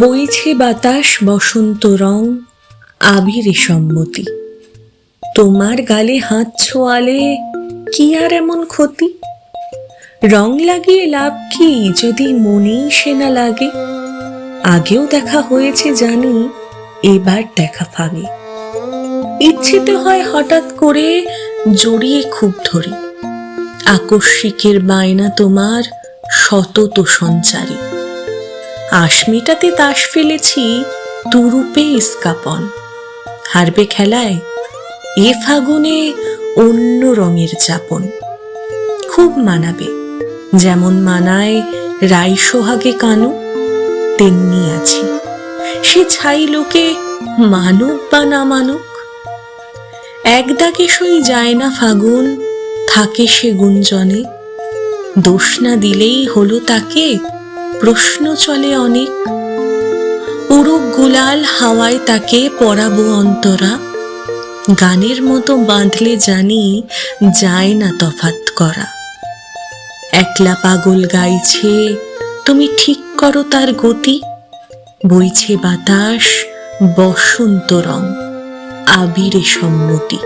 বইছে বাতাস বসন্ত রং, আবিরে সম্মতি। তোমার গালে হাত ছোয়ালে কি আর এমন ক্ষতি? রং লাগিয়ে লাভ কি যদি মনেই সে না লাগে? আগেও দেখা হয়েছে জানি, এবার দেখা ফাগে ইচ্ছে তো হয় হঠাৎ করে জড়িয়ে খুব ধরি। আকস্মিকের বায়না তোমার শতত সঞ্চারী। আশ মেটাতে তাস ফেলেছি তুরুপে ইস্কাপন হারবে খেলায় এ ফাগুনে অন্য রঙের চাপন। খুব মানাবে, যেমন মানায় রাই সোহাগে কানু, তেমনি আছি। সে ছাই লোকে মানুক বা না মানুক, এক দাগে সই যায় না ফাগুন, থাকে সে গুঞ্জনে। দোষ না দিলেই হলো তাকে প্রশ্ন চলে অনেক। উড়ুক গুলাল হাওয়ায় তাকে পরাবো অন্তরা। গানের মতো বাঁধলে জানি যায় না তফাত করা। একলা পাগল গাইছে, তুমি ঠিক করো তার গতি। বইছে বাতাস বসন্ত রং, আবিরে সম্মতি।